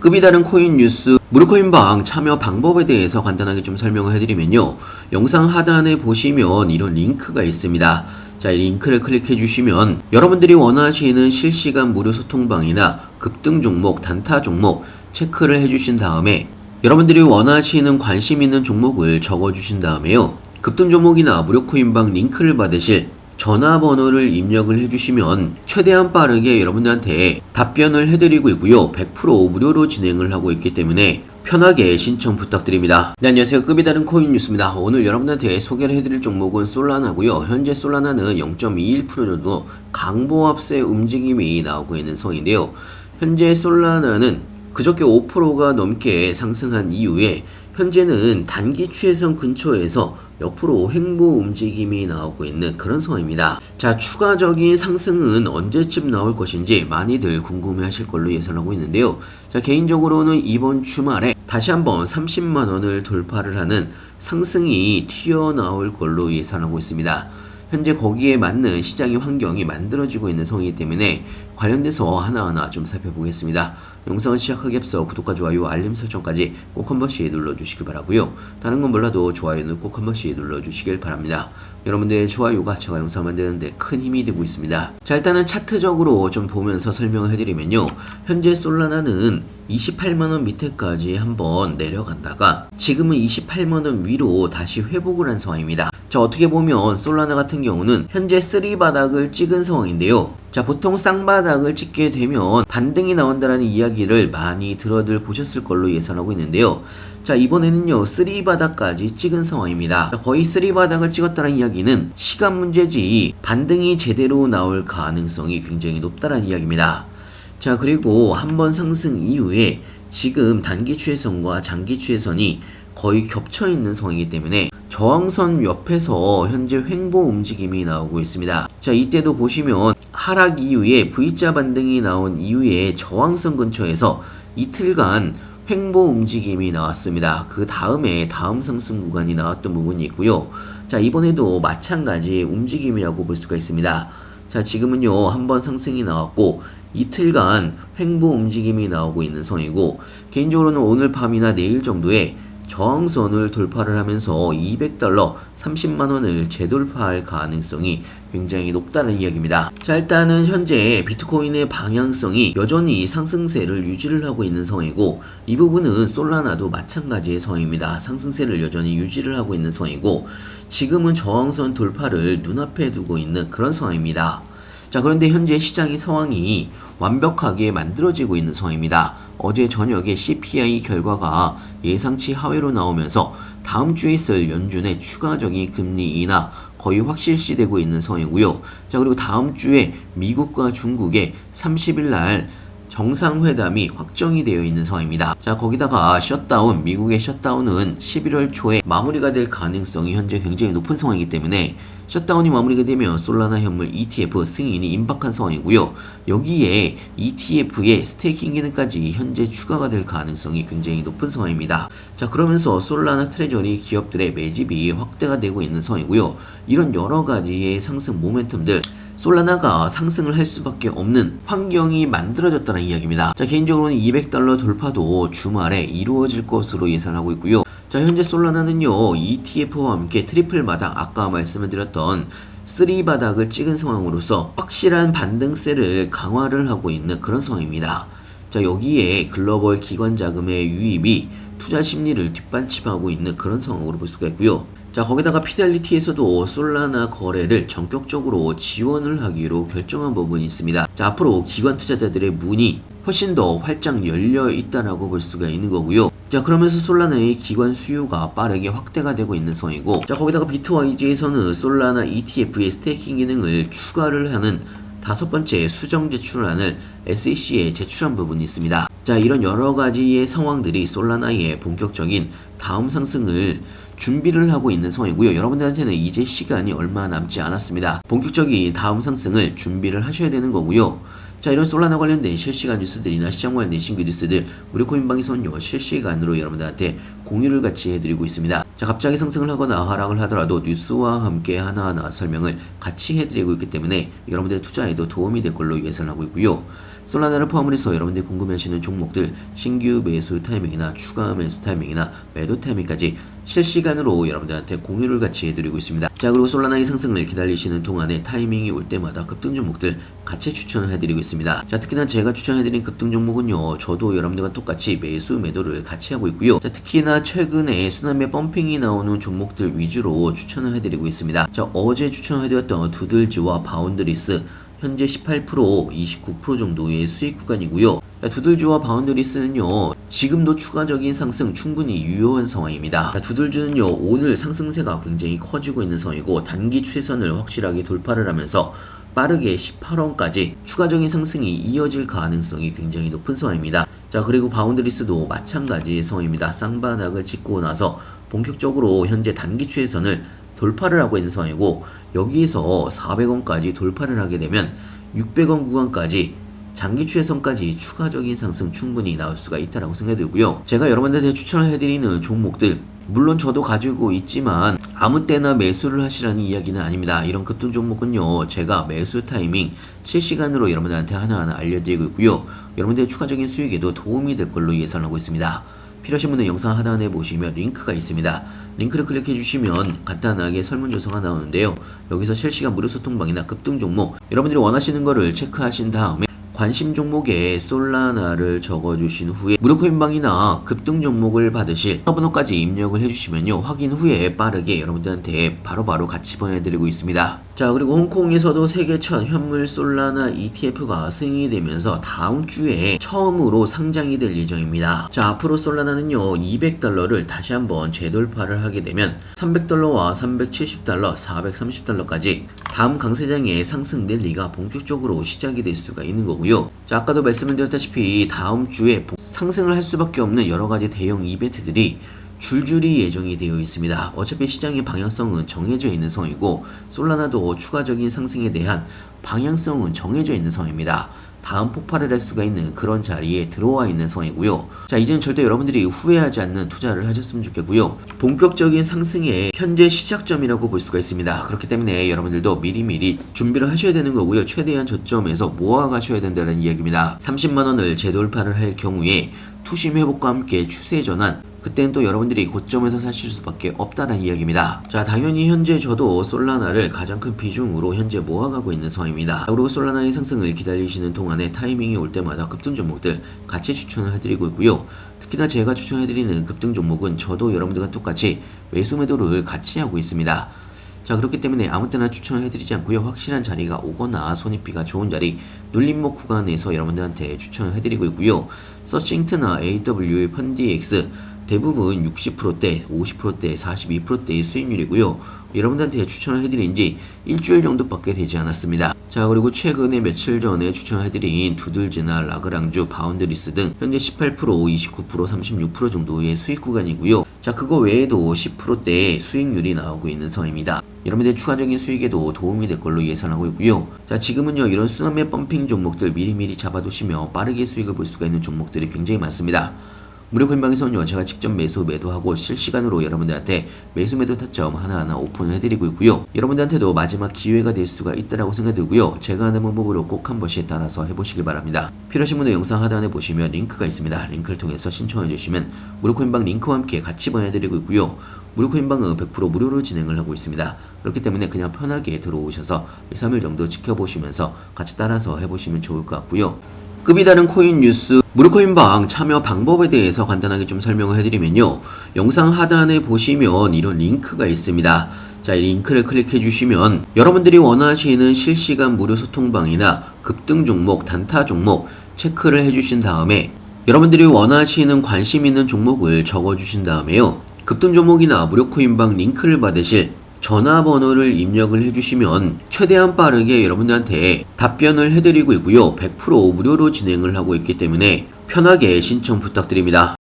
급이 다른 코인 뉴스 무료코인방 참여 방법에 대해서 간단하게 좀 설명을 해드리면요. 영상 하단에 보시면 이런 링크가 있습니다. 자, 이 링크를 클릭해 주시면 여러분들이 원하시는 실시간 무료 소통방이나 급등 종목, 단타 종목 체크를 해 주신 다음에 여러분들이 원하시는 관심 있는 종목을 적어 주신 다음에요. 급등 종목이나 무료 코인방 링크를 받으실 전화번호를 입력을 해주시면 최대한 빠르게 여러분들한테 답변을 해드리고 있고요. 100% 무료로 진행을 하고 있기 때문에 편하게 신청 부탁드립니다. 네, 안녕하세요. 급이 다른 코인 뉴스입니다. 오늘 여러분들한테 소개를 해드릴 종목은 솔라나고요. 현재 솔라나는 0.21% 정도 강보합세 움직임이 나오고 있는 성인데요. 현재 솔라나는 그저께 5%가 넘게 상승한 이후에 현재는 단기 추세선 근처에서 옆으로 횡보 움직임이 나오고 있는 그런 상황입니다. 자, 추가적인 상승은 언제쯤 나올 것인지 많이들 궁금해 하실 걸로 예상하고 있는데요. 자, 개인적으로는 이번 주말에 다시 한번 30만 원을 돌파를 하는 상승이 튀어나올 걸로 예상하고 있습니다. 현재 거기에 맞는 시장의 환경이 만들어지고 있는 상황이기 때문에 관련돼서 하나하나 좀 살펴보겠습니다. 영상을 시작하기 앞서 구독과 좋아요, 알림 설정까지 꼭 한 번씩 눌러주시길 바라고요. 다른 건 몰라도 좋아요는 꼭 한 번씩 눌러주시길 바랍니다. 여러분들의 좋아요가 제가 영상 만드는데 큰 힘이 되고 있습니다. 자 일단은 차트적으로 좀 보면서 설명을 해드리면요. 현재 솔라나는 28만원 밑에까지 한번 내려갔다가 지금은 28만원 위로 다시 회복을 한 상황입니다. 자 어떻게 보면 솔라나 같은 경우는 현재 쓰리 바닥을 찍은 상황인데요. 자 보통 쌍바닥을 찍게 되면 반등이 나온다는 이야기를 많이 들어들 보셨을 걸로 예상하고 있는데요. 자 이번에는요 쓰리 바닥까지 찍은 상황입니다. 거의 쓰리 바닥을 찍었다는 이야기는 시간 문제지 반등이 제대로 나올 가능성이 굉장히 높다는 이야기입니다. 자 그리고 한 번 상승 이후에 지금 단기 추세선과 장기 추세선이 거의 겹쳐 있는 상황이기 때문에 저항선 옆에서 현재 횡보 움직임이 나오고 있습니다. 자 이때도 보시면 하락 이후에 V자 반등이 나온 이후에 저항선 근처에서 이틀간 횡보 움직임이 나왔습니다. 그 다음에 다음 상승 구간이 나왔던 부분이 있고요. 자 이번에도 마찬가지 움직임이라고 볼 수가 있습니다. 자 지금은요 한 번 상승이 나왔고 이틀간 횡보 움직임이 나오고 있는 성이고 개인적으로는 오늘 밤이나 내일 정도에 저항선을 돌파를 하면서 200달러 30만원을 재돌파할 가능성이 굉장히 높다는 이야기입니다. 자, 일단은 현재 비트코인의 방향성이 여전히 상승세를 유지를 하고 있는 상황이고, 이 부분은 솔라나도 마찬가지의 상황입니다. 상승세를 여전히 유지를 하고 있는 상황이고, 지금은 저항선 돌파를 눈앞에 두고 있는 그런 상황입니다. 자, 그런데 현재 시장의 상황이 완벽하게 만들어지고 있는 상황입니다. 어제 저녁에 CPI 결과가 예상치 하회로 나오면서 다음 주에 있을 연준의 추가적인 금리 인하 거의 확실시되고 있는 상황이고요. 자, 그리고 다음 주에 미국과 중국의 30일 날 정상회담이 확정이 되어 있는 상황입니다. 자, 거기다가 셧다운, 미국의 셧다운은 11월 초에 마무리가 될 가능성이 현재 굉장히 높은 상황이기 때문에 셧다운이 마무리가 되면 솔라나 현물 ETF 승인이 임박한 상황이고요. 여기에 ETF의 스테이킹 기능까지 현재 추가가 될 가능성이 굉장히 높은 상황입니다. 자, 그러면서 솔라나 트레저리 기업들의 매집이 확대가 되고 있는 상황이고요. 이런 여러 가지의 상승 모멘텀들 솔라나가 상승을 할 수밖에 없는 환경이 만들어졌다는 이야기입니다. 자, 개인적으로는 200달러 돌파도 주말에 이루어질 것으로 예상하고 있고요. 자, 현재 솔라나는요, ETF와 함께 트리플 바닥, 아까 말씀을 드렸던 3 바닥을 찍은 상황으로서 확실한 반등세를 강화를 하고 있는 그런 상황입니다. 자, 여기에 글로벌 기관 자금의 유입이 투자 심리를 뒷받침하고 있는 그런 상황으로 볼 수가 있고요. 자, 거기다가 피델리티에서도 솔라나 거래를 전격적으로 지원을 하기로 결정한 부분이 있습니다. 자, 앞으로 기관 투자자들의 문이 훨씬 더 활짝 열려 있다라고 볼 수가 있는 거고요. 자, 그러면서 솔라나의 기관 수요가 빠르게 확대가 되고 있는 상황이고, 자, 거기다가 비트와이즈에서는 솔라나 ETF의 스테이킹 기능을 추가를 하는 다섯 번째 수정 제출안을 SEC에 제출한 부분이 있습니다. 자, 이런 여러 가지의 상황들이 솔라나의 본격적인 다음 상승을 준비를 하고 있는 상황이고요. 여러분들한테는 이제 시간이 얼마 남지 않았습니다. 본격적인 다음 상승을 준비를 하셔야 되는 거고요. 자 이런 솔라나 관련된 실시간 뉴스들이나 시장 관련된 신규 뉴스들 우리 코인방에서는 요 실시간으로 여러분들한테 공유를 같이 해드리고 있습니다. 자 갑자기 상승을 하거나 하락을 하더라도 뉴스와 함께 하나하나 설명을 같이 해드리고 있기 때문에 여러분들의 투자에도 도움이 될 걸로 예상하고 있고요. 솔라나를 포함을 해서 여러분들이 궁금해하시는 종목들 신규 매수 타이밍이나 추가 매수 타이밍이나 매도 타이밍까지 실시간으로 여러분들한테 공유를 같이 해드리고 있습니다. 자 그리고 솔라나의 상승을 기다리시는 동안에 타이밍이 올 때마다 급등 종목들 같이 추천을 해드리고 있습니다. 자 특히나 제가 추천해드린 급등 종목은요 저도 여러분들과 똑같이 매수 매도를 같이 하고 있고요. 자 특히나 최근에 순환매 펌핑이 나오는 종목들 위주로 추천을 해드리고 있습니다. 자 어제 추천해드렸던 두들지와 바운드리스 현재 18% 29% 정도의 수익 구간이고요. 자, 두들주와 바운드리스는요 지금도 추가적인 상승 충분히 유효한 상황입니다. 자, 두들주는요 오늘 상승세가 굉장히 커지고 있는 상황이고 단기 추세선을 확실하게 돌파를 하면서 빠르게 18원까지 추가적인 상승이 이어질 가능성이 굉장히 높은 상황입니다. 자 그리고 바운드리스도 마찬가지의 상황입니다. 쌍바닥을 찍고 나서 본격적으로 현재 단기 추세선을 돌파를 하고 있는 상황이고 여기에서 400원까지 돌파를 하게 되면 600원 구간까지 장기 추세선까지 추가적인 상승 충분히 나올 수가 있다라고 생각되고요. 제가 여러분들한테 추천을 해드리는 종목들 물론 저도 가지고 있지만 아무 때나 매수를 하시라는 이야기는 아닙니다. 이런 급등 종목은요, 제가 매수 타이밍 실시간으로 여러분들한테 하나하나 알려드리고 있고요. 여러분들의 추가적인 수익에도 도움이 될 걸로 예상하고 있습니다. 필요하신 분은 영상 하단에 보시면 링크가 있습니다. 링크를 클릭해 주시면 간단하게 설문조사가 나오는데요. 여기서 실시간 무료 소통방이나 급등 종목 여러분들이 원하시는 거를 체크하신 다음에 관심 종목에 솔라나를 적어주신 후에 무료 코인방이나 급등 종목을 받으실 번호까지 입력을 해주시면요 확인 후에 빠르게 여러분들한테 바로바로 같이 보내드리고 있습니다. 자 그리고 홍콩에서도 세계 첫 현물 솔라나 ETF가 승인이 되면서 다음 주에 처음으로 상장이 될 예정입니다. 자 앞으로 솔라나는요 200달러를 다시 한번 재돌파를 하게 되면 300달러와 370달러, 430달러까지 다음 강세장의 상승 랠리가 본격적으로 시작이 될 수가 있는 거고요. 자 아까도 말씀을 드렸다시피 다음 주에 상승을 할 수밖에 없는 여러 가지 대형 이벤트들이 줄줄이 예정이 되어 있습니다. 어차피 시장의 방향성은 정해져 있는 상황이고 솔라나도 추가적인 상승에 대한 방향성은 정해져 있는 상황입니다. 다음 폭발을 할 수가 있는 그런 자리에 들어와 있는 상황이고요. 자, 이제는 절대 여러분들이 후회하지 않는 투자를 하셨으면 좋겠고요. 본격적인 상승의 현재 시작점이라고 볼 수가 있습니다. 그렇기 때문에 여러분들도 미리미리 준비를 하셔야 되는 거고요. 최대한 저점에서 모아 가셔야 된다는 이야기입니다. 30만 원을 재돌파를 할 경우에 투심 회복과 함께 추세 전환 그때는 또 여러분들이 고점에서 사실 수밖에 없다는 이야기입니다. 자, 당연히 현재 저도 솔라나를 가장 큰 비중으로 현재 모아가고 있는 상황입니다. 그리고 솔라나의 상승을 기다리시는 동안에 타이밍이 올 때마다 급등 종목들 같이 추천을 해드리고 있고요. 특히나 제가 추천해드리는 급등 종목은 저도 여러분들과 똑같이 매수 매도를 같이 하고 있습니다. 자 그렇기 때문에 아무 때나 추천해드리지 않고요 확실한 자리가 오거나 손익비가 좋은 자리 눌림목 구간에서 여러분들한테 추천을 해드리고 있고요 서싱트나 AW의 펀디X 대부분 60%대, 50%대, 42%대의 수익률이고요. 여러분들한테 추천을 해드린 지 일주일 정도밖에 되지 않았습니다. 자, 그리고 최근에 며칠 전에 추천해드린 두들즈나 라그랑주, 바운드리스 등 현재 18%, 29%, 36% 정도의 수익 구간이고요. 자, 그거 외에도 10%대의 수익률이 나오고 있는 상황입니다. 여러분들 추가적인 수익에도 도움이 될 걸로 예상하고 있고요. 자, 지금은요, 이런 순환매 펌핑 종목들 미리미리 잡아두시며 빠르게 수익을 볼 수가 있는 종목들이 굉장히 많습니다. 무료 코인방에서는요 제가 직접 매수 매도하고 실시간으로 여러분들한테 매수 매도 타점 하나하나 오픈을 해드리고 있고요. 여러분들한테도 마지막 기회가 될 수가 있다라고 생각되고요. 제가 하는 방법으로 꼭 한 번씩 따라서 해보시길 바랍니다. 필요하신 분은 영상 하단에 보시면 링크가 있습니다. 링크를 통해서 신청해 주시면 무료 코인방 링크와 함께 같이 보내드리고 있고요. 무료 코인방은 100% 무료로 진행을 하고 있습니다. 그렇기 때문에 그냥 편하게 들어오셔서 2, 3일 정도 지켜보시면서 같이 따라서 해보시면 좋을 것 같고요 급이 다른 코인 뉴스 무료코인방 참여 방법에 대해서 간단하게 좀 설명을 해드리면요. 영상 하단에 보시면 이런 링크가 있습니다. 자, 이 링크를 클릭해 주시면 여러분들이 원하시는 실시간 무료 소통방이나 급등 종목, 단타 종목 체크를 해 주신 다음에 여러분들이 원하시는 관심 있는 종목을 적어 주신 다음에요. 급등 종목이나 무료 코인방 링크를 받으실 전화번호를 입력을 해주시면 최대한 빠르게 여러분들한테 답변을 해드리고 있고요. 100% 무료로 진행을 하고 있기 때문에 편하게 신청 부탁드립니다.